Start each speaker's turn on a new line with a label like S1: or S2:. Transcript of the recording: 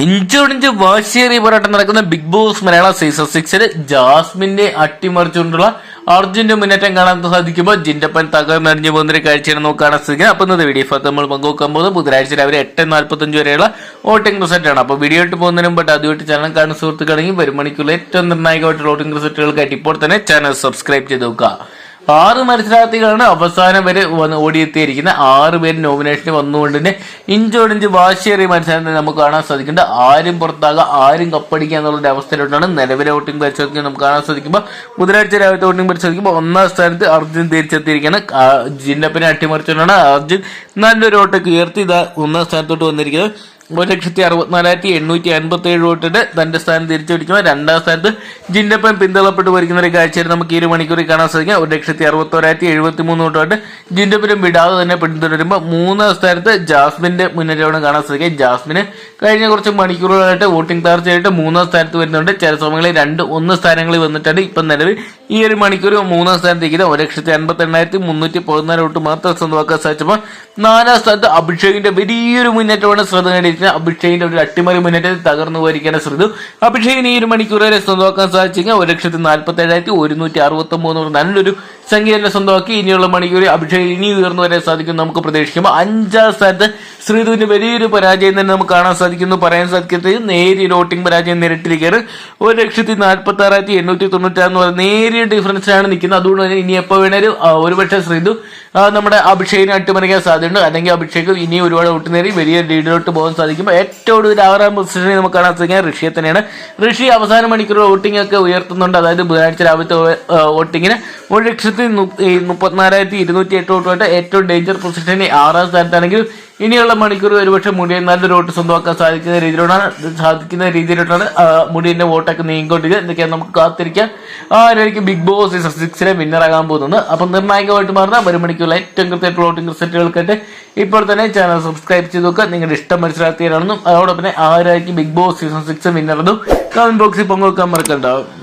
S1: ഇഞ്ചോടിഞ്ച് വാശിയേറിയ പോരാട്ടം നടക്കുന്ന ബിഗ് ബോസ് മലയാള സീസൺ സിക്സിൽ ജാസ്മിന്റെ അട്ടിമറിച്ചുകൊണ്ടുള്ള അർജുന്റെ മുന്നേറ്റം കാണാൻ സാധിക്കുമ്പോൾ ജിന്റപ്പൻ പോകുന്ന ഒരു കാഴ്ചയാണ് നമുക്ക് കാണാൻ അപ്പൊ ഇന്നത്തെ വീഡിയോ ഫോർ നമ്മൾ പങ്കുവെക്കാൻ പോകുന്നത് ബുധനാഴ്ച രാവിലെ എട്ട് നാൽപ്പത്തഞ്ച് വരെയുള്ള വോട്ടിംഗ് റിസൾട്ട് ആണ്. അപ്പോൾ വീഡിയോ ഇട്ട് പോകുന്നതിന് മുമ്പ് അതുമായിട്ട് ചാനൽ കാണുന്ന സുഹൃത്തുക്കളെങ്കിൽ വരുമണിക്കുള്ള ഏറ്റവും നിർണായകമായിട്ടുള്ള വോട്ടിംഗ് റിസൾട്ടുകൾക്കായിട്ട് ഇപ്പോൾ തന്നെ ചാനൽ സബ്സ്ക്രൈബ് ചെയ്ത് നോക്കുക. ആറ് മത്സരാർത്ഥികളാണ് അവസാനം വരെ വന്ന് ഓടിയെത്തിയിരിക്കുന്ന ആറ് പേര് നോമിനേഷന് വന്നുകൊണ്ട് തന്നെ ഇഞ്ചോടിഞ്ച് വാശിയേറിയ മത്സരത്തിൽ നമുക്ക് കാണാൻ സാധിക്കുന്നുണ്ട്. ആരും പുറത്താകാം ആരും കപ്പടിക്കുക എന്നുള്ള അവസ്ഥയിലോട്ടാണ് നിലവിലെ വോട്ടിംഗ് പരിശോധിക്കുന്നത് നമുക്ക് കാണാൻ സാധിക്കുമ്പോൾ ബുധനാഴ്ച രാവിലത്തെ വോട്ടിംഗ് പരിശോധിക്കുമ്പോൾ ഒന്നാം സ്ഥാനത്ത് അർജുൻ തിരിച്ചെത്തിയിരിക്കുകയാണ്. ജിന്നപ്പിനെ അട്ടിമറിച്ചുകൊണ്ടാണ് അർജുൻ നല്ലൊരു വോട്ടൊക്കെ ഉയർത്തി ഇതാ ഒന്നാം സ്ഥാനത്തോട്ട് വന്നിരിക്കുന്നത്. ഒരു ലക്ഷത്തി അറുപത്തിനാലായിരത്തി എണ്ണൂറ്റി അൻപത്തി ഏഴ് വോട്ടിട്ട് തന്റെ സ്ഥാനം തിരിച്ചു പിടിക്കുക രണ്ടാം സ്ഥാനത്ത് ജിന്നപ്പൻ പിന്തള്ളപ്പെട്ട് ഭരിക്കുന്ന ഒരു കാഴ്ചയിൽ നമുക്ക് ഈ ഒരു മണിക്കൂറിൽ കാണാൻ സാധിക്കും. ഒരു ലക്ഷത്തി അറുപത്തോരായിരത്തി എഴുപത്തി മൂന്ന് വോട്ടുമായിട്ട് ജിന്നപ്പനും വിടാതെ തന്നെ പിന്തുടരുമ്പോൾ മൂന്നാം സ്ഥാനത്ത് ജാസ്മിന്റെ മുന്നേറ്റമാണ് കാണാൻ സാധിക്കുക. ജാസ്മിന് കഴിഞ്ഞ കുറച്ച് മണിക്കൂറുകളായിട്ട് വോട്ടിംഗ് തകർച്ചയായിട്ട് മൂന്നാം സ്ഥാനത്ത് വരുന്നുണ്ട്. ചില സമയങ്ങളിൽ രണ്ട് ഒന്ന് സ്ഥാനങ്ങളിൽ വന്നിട്ടാണ് ഇപ്പം നിലവിൽ ഈ ഒരു മണിക്കൂർ മൂന്നാം സ്ഥാനത്തേക്ക് ഒരു ലക്ഷത്തി അൻപത്തി എണ്ണായിരത്തി മുന്നൂറ്റി പതിനാല് വോട്ട് മാത്രം സ്വന്തമാക്കാൻ സാധിച്ചപ്പോൾ നാലാം സ്ഥാനത്ത് അഭിഷേകിന്റെ വലിയൊരു മുന്നേറ്റമാണ് ശ്രദ്ധ നേടിയിരിക്കുന്നത്. അഭിഷേകിന്റെ ഒരു അട്ടിമറി മുന്നേറ്റത്തിൽ തകർന്നു പോയിരിക്കുന്ന ശ്രദ്ധ അഭിഷേകിന് ഈ ഒരു മണിക്കൂർ വരെ സ്വന്തമാക്കാൻ സാധിച്ചെങ്കിൽ ഒരു ലക്ഷത്തി നാൽപ്പത്തി ഏഴായിരത്തി ഒരുന്നൂറ്റി അറുപത്തി മൂന്ന് നല്ലൊരു തന്നെ സ്വന്തമാക്കി ഇനിയുള്ള മണിക്കൂർ അഭിഷേക് ഇനി ഉയർന്നു വരാൻ സാധിക്കും നമുക്ക് പ്രതീക്ഷിക്കുമ്പോൾ അഞ്ചാം സ്ഥാനത്ത് ശ്രീധുവിന്റെ വലിയൊരു പരാജയം തന്നെ നമുക്ക് കാണാൻ സാധിക്കുന്നു. പറയാൻ സാധിക്കുന്നത് നേരിയ വോട്ടിംഗ് പരാജയം നേരിട്ടിരിക്കുകയാണ്. ഒരു ലക്ഷത്തി നാൽപ്പത്തി ആറായിരത്തി എണ്ണൂറ്റി തൊണ്ണൂറ്റാറ് എന്ന് പറയുന്ന നേരിയ ഡിഫറൻസിലാണ് നിൽക്കുന്നത്. അതുകൊണ്ട് തന്നെ ഇനി എപ്പോൾ വേണേലും ഒരുപക്ഷെ ശ്രീധു നമ്മുടെ അഭിഷേകിനെ അട്ടിമറിക്കാൻ സാധ്യതയുണ്ട്. അല്ലെങ്കിൽ അഭിഷേക് ഇനി ഒരുപാട് ഔട്ട് നേടി വലിയ ലീഡിലോട്ട് പോകാൻ സാധിക്കുമ്പോൾ ഏറ്റവും കൂടുതൽ ആറാം പൊസിഷനിൽ നമുക്ക് കാണാൻ സാധിക്കുക ഋഷിയെ തന്നെയാണ്. ഋഷി അവസാന മണിക്കൂർ വോട്ടിംഗ് ഒക്കെ ഉയർത്തുന്നുണ്ട്. അതായത് ബുധനാഴ്ച രാവിലത്തെ വോട്ടിങ്ങിന് ഒരു ഈ മുപ്പത്തിനാലായിരത്തി ഇരുന്നൂറ്റി എട്ട് വോട്ടുമായിട്ട് ഏറ്റവും ഡേഞ്ചർ പൊസിഷനിൽ ആറാം സ്ഥാനത്താണെങ്കിൽ ഇനിയുള്ള മണിക്കൂർ ഒരുപക്ഷെ മുടിയൻ നല്ലൊരു വോട്ട് സ്വന്തമാക്കാൻ സാധിക്കുന്ന രീതിയിലോട്ടാണ് സാധിക്കുന്ന രീതിയിലോട്ടാണ് മുടിയന്റെ വോട്ടൊക്കെ നീങ്ങിക്കൊണ്ടിരിക്കുക. എന്തൊക്കെയാണ് നമുക്ക് കാത്തിരിക്കാം. ആരായിരിക്കും ബിഗ് ബോസ് സീസൺ സിക്സിലെ വിന്നർ ആകാൻ പോകുന്നത്? അപ്പം നിർണായകമായിട്ട് മാറുന്ന ഒരു മണിക്കൂറിൽ ഏറ്റവും കൃത്യമായിട്ട് വോട്ടിംഗ് റിസൾട്ടുകൾക്കായിട്ട് ഇപ്പോൾ തന്നെ ചാനൽ സബ്സ്ക്രൈബ് ചെയ്ത് നോക്കുക. നിങ്ങളുടെ ഇഷ്ടം മനസ്സിലാക്കിയാണെന്നും അതോടൊപ്പം ആരായിരിക്കും Bigg Boss season six winner എന്നും കമന്റ് ബോക്സിൽ പങ്കുവെക്കാൻ മറക്കണ്ടാവും